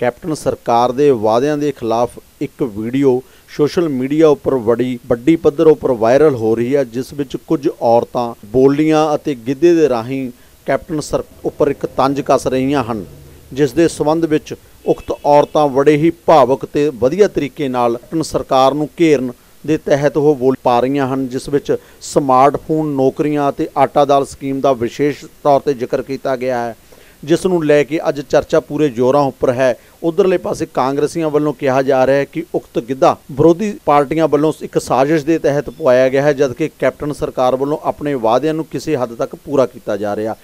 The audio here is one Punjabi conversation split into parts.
ਕੈਪਟਨ ਸਰਕਾਰ ਦੇ ਵਾਅਦਿਆਂ ਦੇ ਖਿਲਾਫ ਇੱਕ ਵੀਡੀਓ ਸੋਸ਼ਲ ਮੀਡੀਆ ਉੱਪਰ ਬੜੀ ਵੱਡੀ ਪੱਧਰ ਉੱਪਰ ਵਾਇਰਲ ਹੋ ਰਹੀ ਹੈ, ਜਿਸ ਵਿੱਚ ਕੁਝ ਔਰਤਾਂ ਬੋਲੀਆਂ ਅਤੇ ਗਿੱਧੇ ਦੇ ਰਾਹੀਂ ਕੈਪਟਨ ਸਰ ਉੱਪਰ ਇੱਕ ਤੰਜ ਕੱਸ ਰਹੀਆਂ ਹਨ, ਜਿਸ ਦੇ ਸਬੰਧ ਵਿੱਚ ਉਕਤ ਔਰਤਾਂ ਬੜੇ ਹੀ ਭਾਵਕ ਤੇ ਵਧੀਆ ਤਰੀਕੇ ਨਾਲ ਕੈਪਟਨ ਸਰਕਾਰ ਨੂੰ ਘੇਰਨ ਦੇ ਤਹਿਤ ਉਹ ਬੋਲ ਪਾ ਰਹੀਆਂ ਹਨ, ਜਿਸ ਵਿੱਚ ਸਮਾਰਟਫੋਨ ਨੌਕਰੀਆਂ ਅਤੇ ਆਟਾ ਦਾਲ ਸਕੀਮ ਦਾ ਵਿਸ਼ੇਸ਼ ਤੌਰ ਤੇ ਜ਼ਿਕਰ ਕੀਤਾ ਗਿਆ ਹੈ। ਜਿਸ ਨੂੰ ਲੈ ਕੇ ਅੱਜ ਚਰਚਾ ਪੂਰੇ ਜ਼ੋਰਾਂ ਉੱਪਰ ਹੈ। ਉਧਰਲੇ ਪਾਸੇ ਕਾਂਗਰਸੀਆਂ ਵੱਲੋਂ ਕਿਹਾ ਜਾ ਰਿਹਾ ਹੈ ਕਿ ਉਕਤ ਗਿੱਧਾ ਵਿਰੋਧੀ ਪਾਰਟੀਆਂ ਵੱਲੋਂ ਇੱਕ ਸਾਜ਼ਿਸ਼ ਦੇ ਤਹਿਤ ਪਵਾਇਆ ਗਿਆ ਹੈ, ਜਦਕਿ ਕੈਪਟਨ ਸਰਕਾਰ ਵੱਲੋਂ ਆਪਣੇ ਵਾਅਦਿਆਂ ਨੂੰ ਕਿਸੇ ਹੱਦ ਤੱਕ ਪੂਰਾ ਕੀਤਾ ਜਾ ਰਿਹਾ।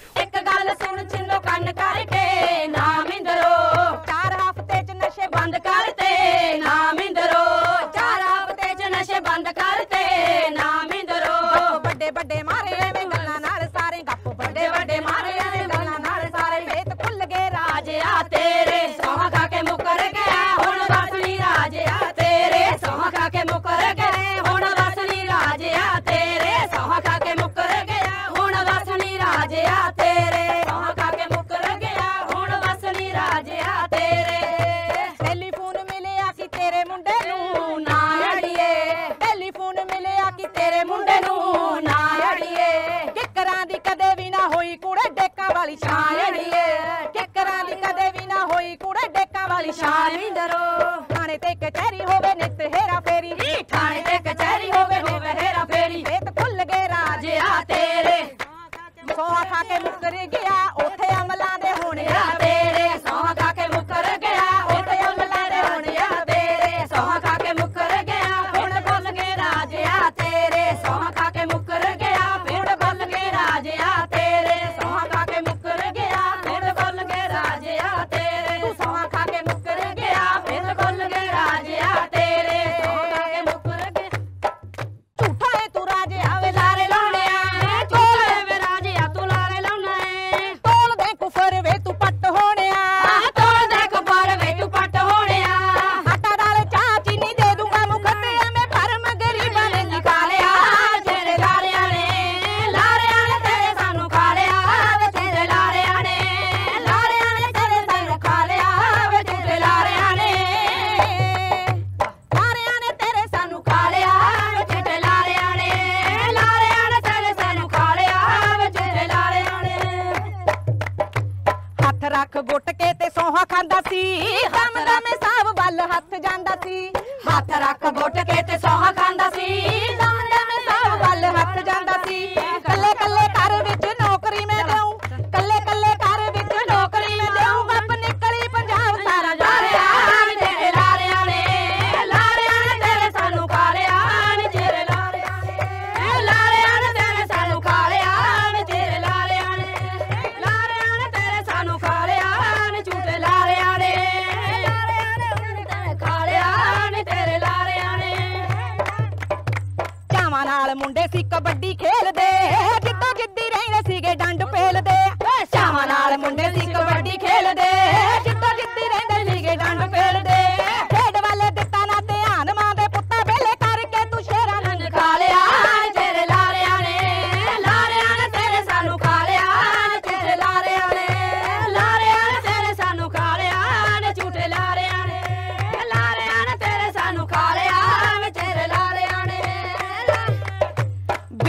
ਮਿਲਿਆ ਮੁੰਡੇ ਨੂੰ ਨਾ ਅੜੀਏ। ਕਿਕਰਾਂ ਦੀ ਕਦੇ ਵੀ ਨਾ ਹੋਈ ਕੁੜੇ ਡੇਕਾਂ ਵਾਲੀ ਸ਼ਾਨ ਅੜੀਏ। ਕਿਕਰਾਂ ਦੀ ਕਦੇ ਵੀ ਨਾ ਹੋਈ ਕੁੜੇ ਡੇਕਾਂ ਵਾਲੀ ਸ਼ਾਨ ਵਿੰਦਰੋ ਥਾਣੇ ਤੇ ਕਚਹਿਰੀ ਹੋਵੇ, ਨਿਤ ਹੇਰਾ ਫੇਰੀ। ਥਾਣੇ ਤੇ ਕਚਹਿਰੀ ਹੋਵੇ ਹੋਵੇ ਹੇਰਾ ਫੇਰੀ। ਵੇਤ ਖੁੱਲ ਗਏ ਰਾਜਿਆ ਤੇਰੇ। ਸੌਂ ਖਾ ਕੇ ਮੁੱਕਰ ਗਿਆ, ਉੱਥੇ ਅਮਲਾਂ ਰੱਖ ਗੁੱਟ ਕੇ ਤੇ ਸੋਹਾ ਖਾਂਦਾ ਸੀ। ਦਮ ਦਮੇ ਸਾਬ ਵੱਲ ਹੱਥ ਜਾਂਦਾ ਸੀ। ਹੱਥ ਰੱਖ ਗੁੱਟ ਕੇ ਤੇ ਸੋਹਾ ਖਾਂਦਾ ਸੀ। ਨਾਲ ਮੁੰਡੇ ਸੀ ਕਬੱਡੀ ਖੇਲਦੇ। ਜਿੱਦੋਂ ਜਿੱਦੀ ਰਹਿੰਦੇ ਸੀਗੇ ਡੰਡ ਪੇਲਦੇ। ਚਾਵਾਂ ਨਾਲ ਮੁੰਡੇ ਸੀ ਕਬੱਡੀ ਖੇਲਦੇ।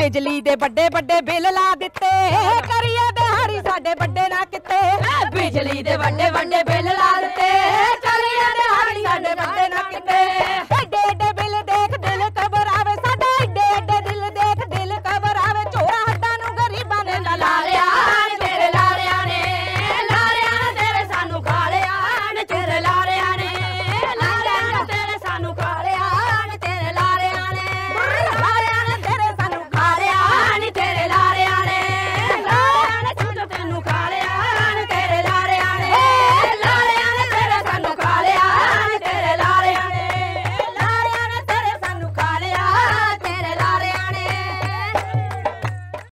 ਬਿਜਲੀ ਦੇ ਵੱਡੇ ਵੱਡੇ ਬਿੱਲ ਲਾ ਦਿੱਤੇ। ਕਰੀਏ ਦਿਹਾੜੀ ਸਾਡੇ ਵੱਡੇ ਨਾ ਕਿਤੇ। ਬਿਜਲੀ ਦੇ ਵੱਡੇ ਵੱਡੇ ਬਿੱਲ ਲਾ